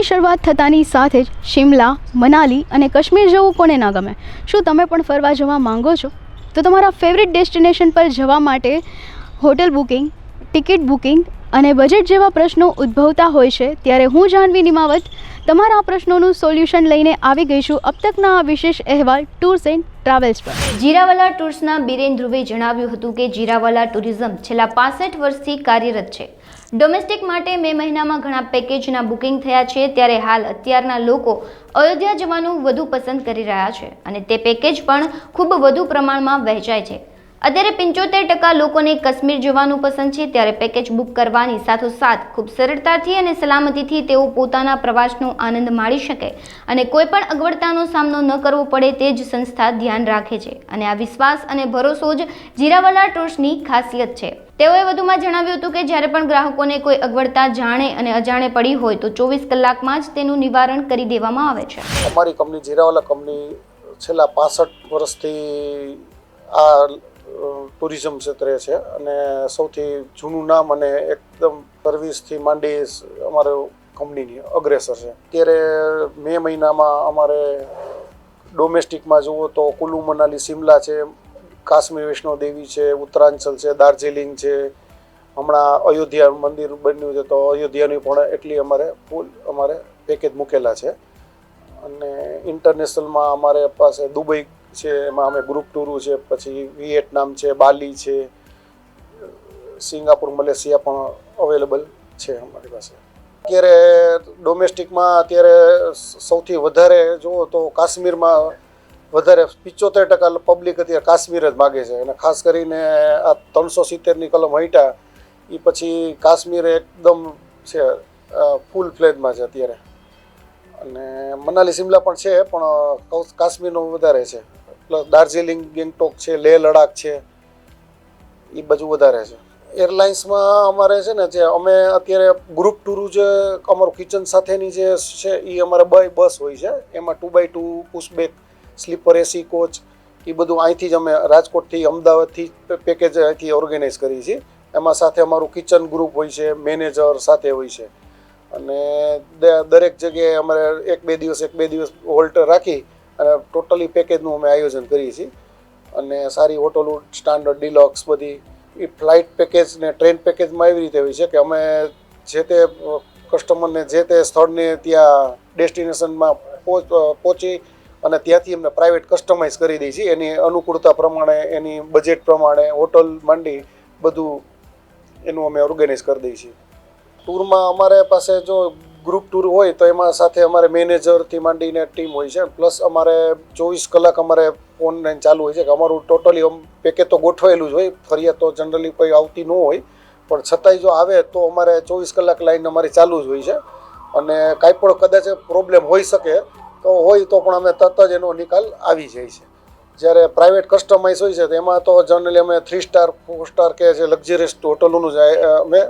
ઉનાળાની શરૂઆત થતાની સાથે જ શિમલા, મનાલી અને કાશ્મીર જવું કોને ના ગમે? શું તમે પણ ફરવા જવા માંગો છો? તો તમારા ફેવરિટ ડેસ્ટિનેશન પર જવા માટે હોટલ બુકિંગ ટિકિટ બુકિંગ અને બજેટ જેવા પ્રશ્નો ઉદ્ભવતા હોય છે, ત્યારે હું જાહ્નવી નિમાવત તમારા પ્રશ્નોનું સોલ્યુશન લઈને આવી ગઈ છું અબ તકના આ વિશેષ અહેવાલ ટૂર્સ એન્ડ ટ્રાવેલ્સ પર. જીરાવાલા ટૂર્સના બીરેન ધ્રુવે જણાવ્યું હતું કે જીરાવાલા ટુરિઝમ છેલ્લા પાસઠ વર્ષથી કાર્યરત છે. ડોમેસ્ટિક માટે મે મહિનામાં ઘણા પેકેજના બુકિંગ થયા છે, ત્યારે હાલ અત્યારના લોકો અયોધ્યા જવાનું વધુ પસંદ કરી રહ્યા છે અને તે પેકેજ પણ ખૂબ વધુ પ્રમાણમાં વહેંચાય છે. અત્યારે પંચોતેર ટકા લોકોને કાશ્મીર જવાનું પસંદ છે, ત્યારે પેકેજ બુક કરવાની સાથોસાથ ખૂબ સરળતાથી અને સલામતીથી તેઓ પોતાના પ્રવાસનો આનંદ માણી શકે અને કોઈ પણ અગવડતાનો સામનો ન કરવો પડે તે જ સંસ્થા ધ્યાન રાખે છે અને આ વિશ્વાસ અને ભરોસો જ જીરાવાલા ટૂર્સની ખાસિયત છે. તેઓએ વધુમાં જણાવ્યું હતું કે જ્યારે પણ ગ્રાહકોને કોઈ અગવડતા જાણે અને અજાણે પડી હોય તો ચોવીસ કલાકમાં જ તેનું નિવારણ કરી દેવામાં આવે છે. અમારી કંપની જીરાવાલા કંપની છેલ્લા પાસઠ વર્ષથી આ ટુરિઝમ ક્ષેત્રે છે અને સૌથી જૂનું નામ અને એકદમ સર્વિસથી માંડી અમારે કંપનીની અગ્રેસર છે. અત્યારે મે મહિનામાં અમારે ડોમેસ્ટિકમાં જુઓ તો કુલુ મનાલી સિમલા છે, કાશ્મીર વૈષ્ણો દેવી છે, ઉત્તરાંચલ છે, દાર્જિલિંગ છે, હમણાં અયોધ્યા મંદિર બન્યું છે તો અયોધ્યાની પણ એટલી અમારે ફૂલ અમારે પેકેજ મૂકેલા છે. અને ઇન્ટરનેશનલમાં અમારે પાસે દુબઈ છે, એમાં અમે ગ્રુપ ટુરુ છે, પછી વિયેટનામ છે, બાલી છે, સિંગાપુર, મલેશિયા પણ અવેલેબલ છે અમારી પાસે. અત્યારે ડોમેસ્ટિકમાં અત્યારે સૌથી વધારે જુઓ તો કાશ્મીરમાં વધારે પિચોતેર ટકા પબ્લિક અત્યારે કાશ્મીર જ માગે છે. અને ખાસ કરીને આ ત્રણસો સિત્તેરની કલમ હૈટા એ પછી કાશ્મીર એકદમ છે ફૂલ ફ્લેજમાં છે અત્યારે. અને મનાલી સિમલા પણ છે, પણ કાશ્મીરનું વધારે છે. પ્લસ દાર્જિલિંગ ગેંગટોક છે, લેહ લડાખ છે એ બધું વધારે છે. એરલાઇન્સમાં અમારે છે ને જે અમે અત્યારે ગ્રુપ ટૂરું જે અમારું કિચન સાથેની જે છે એ અમારે બાય બસ હોય છે. એમાં two by two pushback sleeper AC coach એ બધું અહીંથી જ અમે રાજકોટથી, અમદાવાદથી પેકેજ અહીંથી ઓર્ગેનાઇઝ કરીએ છીએ. એમાં સાથે અમારું કિચન ગ્રુપ હોય છે મેનેજર સાથે હોય છે. અને દરેક જગ્યાએ અમારે એક બે દિવસ, એક બે દિવસ હોલ્ટ રાખી અને ટોટલી પેકેજનું અમે આયોજન કરીએ છીએ. અને સારી હોટલ સ્ટાન્ડર્ડ, ડિલોક્સ બધી એ ફ્લાઇટ પેકેજ ને ટ્રેન પેકેજમાં એવી રીતે હોય છે કે અમે જે તે કસ્ટમરને જે તે સ્થળને ત્યાં ડેસ્ટિનેશનમાં પહોંચી અને ત્યાંથી અમને પ્રાઇવેટ કસ્ટમાઇઝ કરી દઈએ છીએ. એની અનુકૂળતા પ્રમાણે, એની બજેટ પ્રમાણે, હોટલ માંડી બધું એનું અમે ઓર્ગેનાઇઝ કરી દઈએ છીએ. ટૂરમાં અમારે પાસે જો ગ્રુપ ટૂર હોય તો એમાં સાથે અમારે મેનેજરથી માંડીને ટીમ હોય છે. પ્લસ અમારે ચોવીસ કલાક અમારે ઓનલાઈન ચાલુ હોય છે, કે અમારું ટોટલી પેકેજ તો ગોઠવાયેલું જ હોય. ફરિયાદ તો જનરલી કોઈ આવતી ન હોય. પણ છતાંય જો આવે તો અમારે ચોવીસ કલાક લાઈન અમારી ચાલુ જ હોય છે. અને કાંઈ પણ કદાચ પ્રોબ્લેમ હોઈ શકે, તો હોય તો પણ અમે તરત જ એનો નિકાલ આવી જાય છે. જ્યારે પ્રાઇવેટ કસ્ટમાઇઝ હોય છે, તો એમાં તો જનરલી અમે થ્રી સ્ટાર ફોર સ્ટાર કે જે લક્ઝરિયસ હોટલોનું જ અમે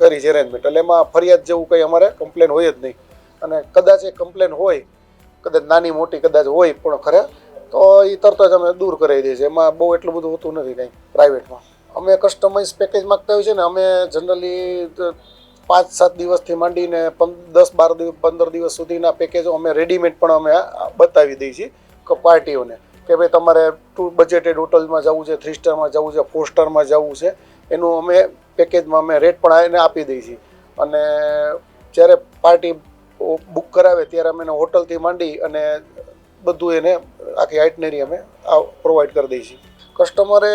કરી છે એરેન્જમેન્ટ એટલે એમાં ફરિયાદ જેવું કંઈ અમારે કમ્પ્લેન હોય જ નહીં. અને કદાચ એ કમ્પ્લેન હોય, કદાચ નાની મોટી કદાચ હોય પણ ખરે, તો એ તરત જ અમે દૂર કરાવી દઈએ છીએ. એમાં બહુ એટલું બધું હોતું નથી કંઈ પ્રાઇવેટમાં અમે કસ્ટમાઇઝ પેકેજ માગતા હોય છે ને, અમે જનરલી પાંચ, સાત દિવસથી માંડીને દસ, બાર દિવસ પંદર દિવસ સુધીના પેકેજો અમે રેડીમેડ પણ અમે બતાવી દઈએ છીએ પાર્ટીઓને કે ભાઈ તમારે ટુ બજેટેડ હોટલમાં જવું છે થ્રી સ્ટારમાં જવું છે ફોર સ્ટારમાં જવું છે. એનું અમે પેકેજમાં અમે રેટ પણ એને આપી દઈએ અને જ્યારે પાર્ટી બુક કરાવે ત્યારે અમે એને હોટલથી માંડી અને બધું એને આખી આઇટનરી અમે આ પ્રોવાઈડ કરી દઈએ કસ્ટમરે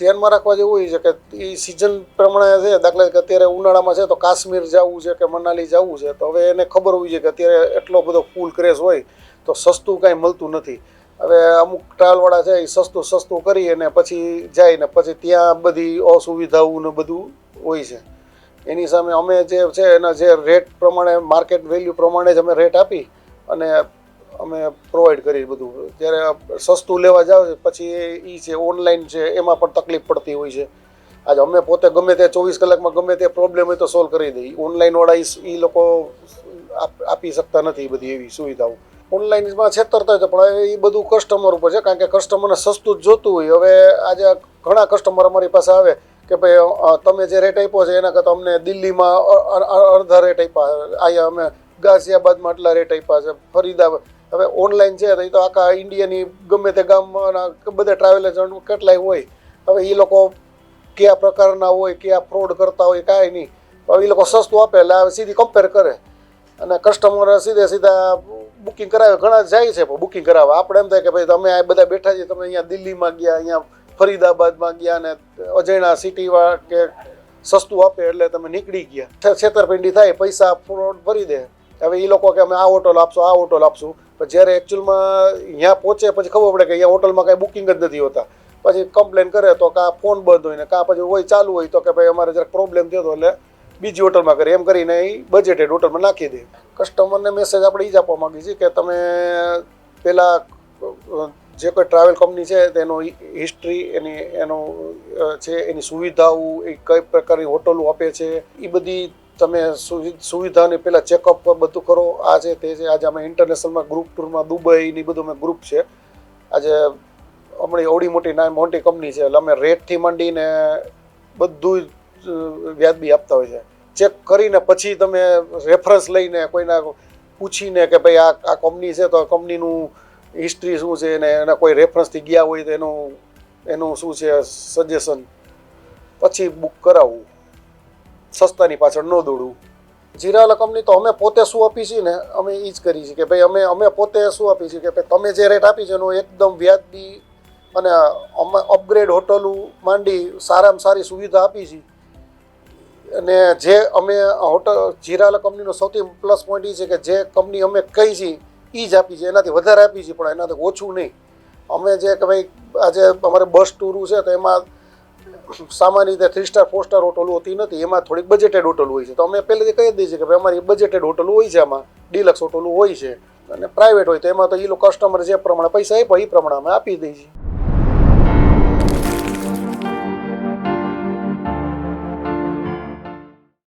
ધ્યાનમાં રાખવા જેવું હોય છે કે એ સિઝન પ્રમાણે છે, દાખલા કે અત્યારે ઉનાળામાં છે તો કાશ્મીર જવું છે કે મનાલી જવું છે, તો હવે એને ખબર હોય છે કે અત્યારે એટલો બધો ફૂલ ક્રેઝ હોય તો સસ્તું કાંઈ મળતું નથી. હવે અમુક ટ્રાવેલવાળા છે એ સસ્તું સસ્તું કરી અને પછી જાય ને પછી ત્યાં બધી અસુવિધાઓ ને બધું હોય છે. એની સામે અમે જે છે એના જે રેટ પ્રમાણે માર્કેટ વેલ્યુ પ્રમાણે જ અમે રેટ આપી અને અમે પ્રોવાઈડ કરી બધું. જ્યારે સસ્તું લેવા જાવ પછી એ છે ઓનલાઈન છે, એમાં પણ તકલીફ પડતી હોય છે. આજે અમે પોતે ગમે તે ચોવીસ કલાકમાં ગમે તે પ્રોબ્લેમ હોય તો સોલ્વ કરી દઈએ. ઓનલાઈનવાળા એ લોકો આપ- શકતા નથી બધી એવી સુવિધાઓ. ઓનલાઈનમાં છેતરતા હોય છે પણ એ બધું કસ્ટમર ઉપર છે, કારણ કે કસ્ટમરને સસ્તું જ જોતું હોય. હવે આજે ઘણા કસ્ટમર અમારી પાસે આવે કે ભાઈ તમે જે રેટ આપ્યો છે, એના કરતાં અમને દિલ્હીમાં અડધા રેટ આપ્યા. અહીંયા અમે ગાઝિયાબાદમાં આટલા રેટ આપ્યા છે, ફરીદાબાદ. હવે ઓનલાઈન છે તો એ તો આખા ઇન્ડિયાની ગમે તે ગામના બધા ટ્રાવેલ એજન્ટ કેટલાય હોય. હવે એ લોકો કયા પ્રકારના હોય, કયા ફ્રોડ કરતા હોય, કાંઈ નહીં. હવે એ લોકો સસ્તું આપે, એટલે સીધી કમ્પેર કરે. અને કસ્ટમર સીધે સીધા બુકિંગ કરાવે, ઘણા જાય છે પણ બુકિંગ કરાવે. આપણે એમ થાય કે ભાઈ તમે આ બધા બેઠા છીએ તમે અહીંયા દિલ્હીમાં ગયા, અહીંયા ફરીદાબાદમાં ગયા ને અજયણા સિટીમાં કે સસ્તું આપે એટલે તમે નીકળી ગયા. છેતરપિંડી થાય, પૈસા ફ્રોડ ભરી દે. હવે એ લોકો કે અમે આ હોટલ આપશું, આ હોટલ આપશું. પણ જ્યારે એકચ્યુઅલમાં અહીંયા પહોંચે પછી ખબર પડે કે અહીંયા હોટલમાં કાંઈ બુકિંગ જ નથી હોતા. પછી કમ્પ્લેન કરે તો કાં ફોન બંધ હોય ને કાં પછી હોય, ચાલુ હોય તો કે ભાઈ અમારે જરાક પ્રોબ્લેમ થયો હતો એટલે બીજી હોટલમાં કરે એમ કરીને એ બજેટેડ હોટલમાં નાખી દે. કસ્ટમરને મેસેજ આપણે એ જ આપવા માગીએ છીએ કે તમે પહેલાં જે કોઈ ટ્રાવેલ કંપની છે, તેનો હિસ્ટ્રી એની, એનો છે, એની સુવિધાઓ, એ કઈ પ્રકારની હોટલો આપે છે એ બધી તમે સુવિ- સુવિધાને પહેલાં ચેકઅપ બધું કરો. આ છે, તે છે, આજે અમે ઇન્ટરનેશનલમાં ગ્રુપ ટૂરમાં દુબઈ ને બધું અમે ગ્રુપ છે. આજે હમણાં અવડી મોટી ના મોટી કંપની છે, એટલે અમે રેટથી માંડીને બધું જ વ્યાજબી આપતા હોય છે. ચેક કરીને પછી તમે રેફરન્સ લઈને કોઈના પૂછીને કે ભાઈ આ આ કંપની છે તો કંપનીનું હિસ્ટ્રી શું છે ને એના કોઈ રેફરન્સથી ગયા હોય તો એનું એનું શું છે સજેશન પછી બુક કરાવવું સસ્તાની પાછળ ન દોડવું. જીરાવાલા કંપની તો અમે પોતે શું આપી છીએ ને અમે એ જ કરી છીએ કે ભાઈ અમે અમે પોતે શું આપી છીએ કે ભાઈ તમે જે રેટ આપી છે એનો એકદમ વ્યાજબી અને અપગ્રેડ હોટલો માંડી સારામાં સારી સુવિધા આપી છે. અને જે અમે હોટલ જીરાલ કંપનીનો સૌથી પ્લસ પોઈન્ટ એ છે કે જે કંપની અમે કહી છીએ એ જ આપી છે. એનાથી વધારે આપી છે, પણ એનાથી ઓછું નહીં. અમે જે કે ભાઈ, આજે અમારે બસ ટૂરું છે, તો એમાં સામાન્ય રીતે three star four star hotel હોતી નથી. એમાં થોડીક બજેટેડ હોટલ હોય છે. તો અમે પહેલેથી કહી દઈએ છીએ કે ભાઈ, અમારી બજેટેડ હોટલ હોય છે આમાં. ડિલક્સ હોટલ હોય છે. અને પ્રાઇવેટ હોય તો એમાં તો એ લોકો કસ્ટમર જે પ્રમાણે પૈસા આપ્યા એ પ્રમાણે અમે આપી દઈએ છીએ.